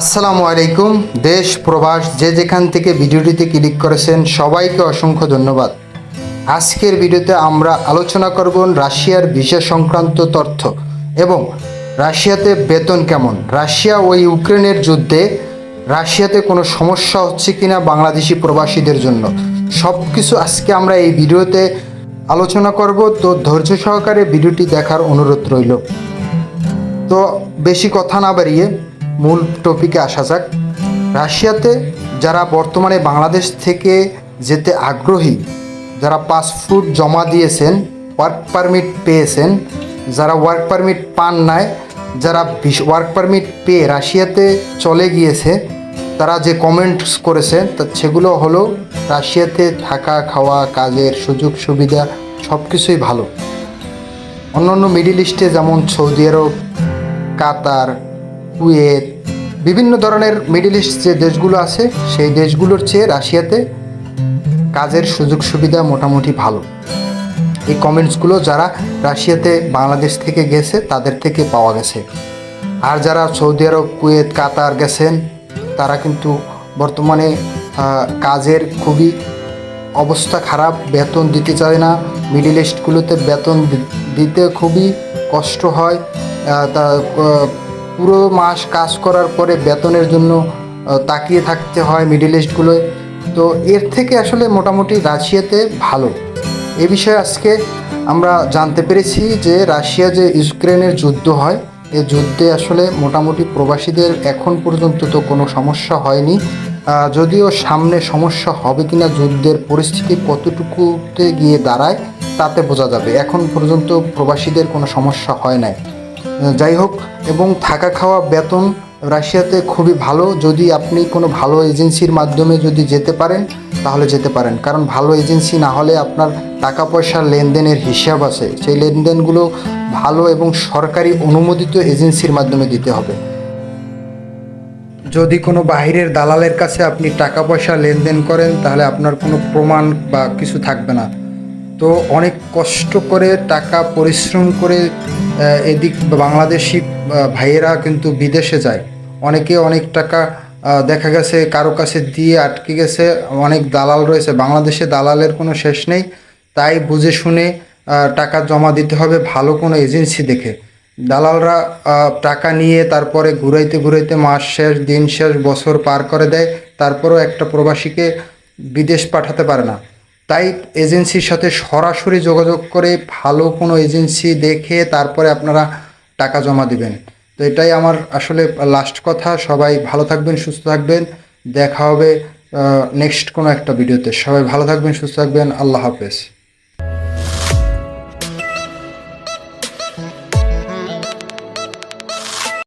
আসসালামু আলাইকুম। দেশ, প্রবাস, যে যেখান থেকে ভিডিওটিতে ক্লিক করেছেন, সবাইকে অসংখ্য ধন্যবাদ। আজকের ভিডিওতে আমরা আলোচনা করব রাশিয়ার ভিসা সংক্রান্ত তথ্য এবং রাশিয়াতে বেতন কেমন? রাশিয়া ও ইউক্রেনের যুদ্ধে রাশিয়াতে কোনো সমস্যা হচ্ছে কিনা বাংলাদেশি প্রবাসীদের জন্য? সব কিছু আজকে আমরা এই ভিডিওতে আলোচনা করব। তো ধৈর্য সহকারে ভিডিওটি দেখার অনুরোধ রইল। তো বেশি কথা না বাড়িয়ে মূল টপিকে আসা যাক। রাশিয়াতে যারা বর্তমানে বাংলাদেশ থেকে যেতে আগ্রহী, যারা পাসপোর্ট জমা দিয়েছেন ওয়ার্ক পারমিট পেয়েছেন, যারা ওয়ার্ক পারমিট পান নাই, যারা ওয়ার্ক পারমিট পেয়ে রাশিয়াতে চলে গিয়েছে, তারা যে কমেন্টস করেছে, তা সেগুলো হলো রাশিয়াতে থাকা, খাওয়া, কাজের সুযোগ, সুবিধা সব কিছুই ভালো। অন্যান্য মিডিল ইস্টে যেমন সৌদি আরব, কাতার কুয়েত, বিভিন্ন ধরনের মিডিল ইস্ট যে দেশগুলো আছে, সেই দেশগুলোর চেয়ে রাশিয়াতে কাজের সুযোগ সুবিধা মোটামুটি ভালো। এই কমেন্টসগুলো যারা রাশিয়াতে বাংলাদেশ থেকে গেছে, তাদের থেকে পাওয়া গেছে। আর যারা সৌদি আরব, কুয়েত, কাতার গেছেন, তারা কিন্তু বর্তমানে কাজের খুবই অবস্থা খারাপ, বেতন দিতে চায় না। মিডিল ইস্টগুলোতে বেতন দিতে খুবই কষ্ট হয়। তা পুরো মাস কাজ করার পরে বেতনের জন্য তাকিয়ে থাকতে হয় মিডিল ইস্টগুলোয় তো এর থেকে আসলে মোটামুটি রাশিয়াতে ভালো। এ বিষয়ে আজকে আমরা জানতে পেরেছি যে রাশিয়া যে ইউক্রেনের যুদ্ধ হয়, এ যুদ্ধে আসলে মোটামুটি প্রবাসীদের এখন পর্যন্ত তো কোনো সমস্যা হয়নি। যদিও সামনে সমস্যা হবে কিনা যুদ্ধের পরিস্থিতি কতটুকুতে গিয়ে দাঁড়ায়, তাতে বোঝা যাবে। এখন পর্যন্ত প্রবাসীদের কোনো সমস্যা হয় নাই। যাই হোক, এবং থাকা খাওয়া বেতন রাশিয়াতে খুবই ভালো। যদি আপনি কোনো ভালো এজেন্সির মাধ্যমে যদি যেতে পারেন, তাহলে যেতে পারেন। কারণ ভালো এজেন্সি না হলে আপনার টাকা পয়সার লেনদেনের হিসাব আছে। সেই লেনদেনগুলো ভালো এবং সরকারি অনুমোদিত এজেন্সির মাধ্যমে দিতে হবে। যদি কোনো বাহিরের দালালের কাছে আপনি টাকা পয়সা লেনদেন করেন, তাহলে আপনার কোনো প্রমাণ বা কিছু থাকবে না। তো অনেক কষ্ট করে টাকা পরিশ্রম করে এদিক বাংলাদেশি ভাইয়েরা কিন্তু বিদেশে যায়। অনেকে অনেক টাকা দেখা গেছে কারও কাছে দিয়ে আটকে গেছে, অনেক দালাল রয়েছে। বাংলাদেশে দালালের কোনো শেষ নেই। তাই বুঝে শুনে টাকা জমা দিতে হবে ভালো কোনো এজেন্সি দেখে। দালালরা টাকা নিয়ে তারপরে ঘুরাইতে ঘুরাইতে মাস শেষ, দিন শেষ, বছর পার করে দেয়। তারপরেও একটা প্রবাসীকে বিদেশ পাঠাতে পারে না। তাই এজেন্সির সাথে সরাসরি যোগাযোগ করে ভালো কোনো এজেন্সি দেখে তারপরে আপনারা টাকা জমা দিবেন। তো এটাই আমার আসলে লাস্ট কথা। সবাই ভালো থাকবেন, সুস্থ থাকবেন। দেখা হবে নেক্সট কোনো একটা ভিডিওতে সবাই ভালো থাকবেন, সুস্থ থাকবেন। আল্লাহ হাফেজ।